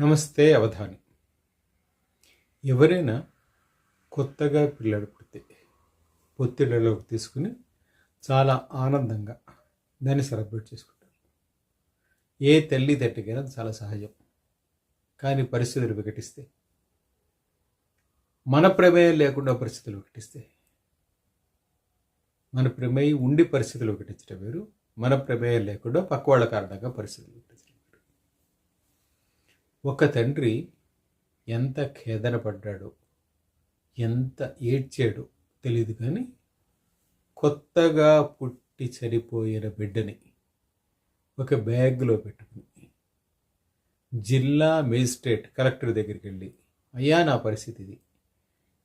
నమస్తే అవధాని. ఎవరైనా కొత్తగా పిల్లడు పుడితే పొత్తిళ్ళలోకి తీసుకుని చాలా ఆనందంగా దాన్ని సెలబ్రేట్ చేసుకుంటారు. ఏ తల్లి తట్టికైనా చాలా సహజం. కానీ పరిస్థితులు వికటిస్తే మన ప్రమేయం లేకుండా పరిస్థితులు వికటిస్తే మన ప్రమేయం ఉండి పరిస్థితులు వికటించడం వేరు మన ప్రమేయం లేకుండా పక్కవాళ్ళ కారణంగా పరిస్థితులు ఒక తండ్రి ఎంత ఖేదనపడ్డాడు ఎంత ఏడ్చాడో తెలియదు కానీ కొత్తగా పుట్టి చనిపోయిన బిడ్డని ఒక బ్యాగ్లో పెట్టుకుని జిల్లా మేజిస్ట్రేట్ కలెక్టర్ దగ్గరికి వెళ్ళి అయ్యా నా పరిస్థితి ఇది.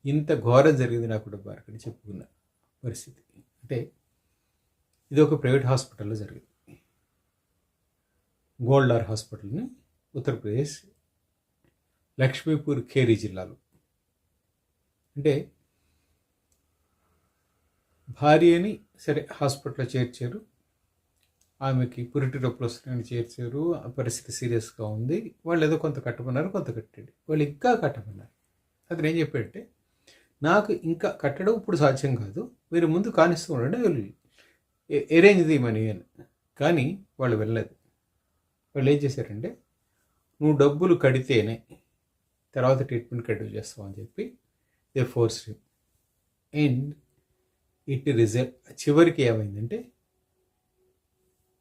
ఇంత ఘోరం జరిగింది నా కుటుంబానికి అని చెప్పుకున్న పరిస్థితి. అంటే ఇది ఒక ప్రైవేట్ హాస్పిటల్లో జరిగింది. గోల్డార్ హాస్పిటల్ని ఉత్తరప్రదేశ్ లక్ష్మీపూర్ ఖేరీ జిల్లాలో. అంటే భార్యని సరే హాస్పిటల్లో చేర్చారు. ఆమెకి పురిటి నొప్పులు వస్తున్నాయని చేర్చారు. ఆ పరిస్థితి సీరియస్గా ఉంది. వాళ్ళు ఏదో కొంత కట్టమన్నారు కొంత కట్టండి. వాళ్ళు ఇంకా కట్టమన్నారు. అతను ఏం చెప్పాడంటే నాకు ఇంకా కట్టడం ఇప్పుడు సాధ్యం కాదు. మీరు ముందు కానిస్తూ ఉండండి వెళ్ళి అరేంజ్ ది మనీ అని. కానీ వాళ్ళు వెళ్ళలేదు. వాళ్ళు ఏం చేశారంటే నువ్వు డబ్బులు కడితేనే తర్వాత ట్రీట్మెంట్ కంటిన్యూ చేస్తావు అని చెప్పి they force and it result చివరికి ఏమైందంటే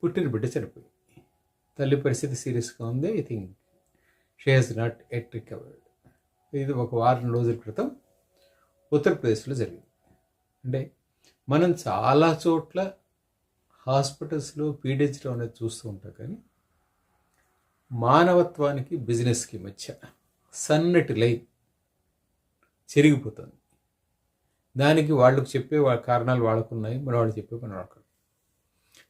పుట్టిన బిడ్డ చనిపోయింది. తల్లి పరిస్థితి సీరియస్గా ఉంది I think she has not yet recovered ఇది ఒక వారం రోజుల క్రితం ఉత్తరప్రదేశ్లో జరిగింది. అంటే మనం చాలా చోట్ల హాస్పిటల్స్లో పీడించడం అనేది చూస్తూ ఉంటాం కానీ మానవత్వానికి బిజినెస్కి మధ్య సన్నటి లైన్ చెరిగిపోతుంది. దానికి వాళ్ళకు చెప్పే వాళ్ళ కారణాలు వాళ్ళకున్నాయి మన వాళ్ళు చెప్పే మన వాళ్ళకు.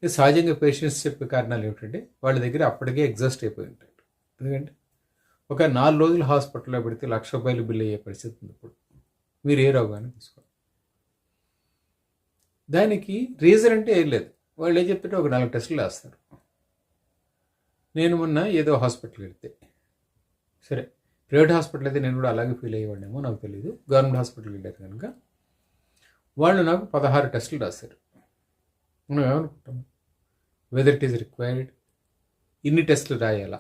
సహజంగా పేషెంట్స్ చెప్పే కారణాలు ఏమిటంటే వాళ్ళ దగ్గర అప్పటికే ఎగ్జాస్ట్ అయిపోయి ఉంటారు ఎందుకంటే ఒక నాలుగు రోజులు హాస్పిటల్లో పెడితే లక్ష రూపాయలు బిల్ అయ్యే పరిస్థితి ఉంది ఇప్పుడు. మీరు ఏ రోగాన్ని తీసుకోండి దానికి రీజన్ అంటే ఏం లేదు. వాళ్ళు ఏం చెప్తుంటే ఒక నాలుగు టెస్టులు వేస్తారు నేను మొన్న ఏదో హాస్పిటల్కి వెళ్తే. సరే ప్రైవేట్ హాస్పిటల్ అయితే నేను కూడా అలాగే ఫీల్ అయ్యేవాడినేమో నాకు తెలియదు గవర్నమెంట్ హాస్పిటల్కి వెళ్ళారు కనుక వాళ్ళు నాకు పదహారు టెస్టులు రాశారు. మనం ఏమనుకుంటాం? వెదర్ ఇట్ ఈస్ రిక్వైర్డ్ ఇన్ని టెస్టులు రాయాలా?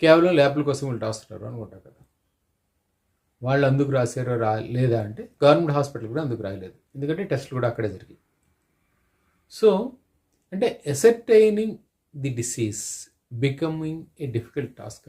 కేవలం ల్యాబ్ల కోసం వీళ్ళు రాస్తున్నారు అనుకుంటారు కదా. వాళ్ళు అందుకు రాశారో రా లేదా అంటే గవర్నమెంట్ హాస్పిటల్ కూడా అందుకు రాయలేదు. ఎందుకంటే టెస్టులు కూడా అక్కడే జరిగాయి. సో అంటే ఎసర్టైనింగ్ the disease becoming a difficult task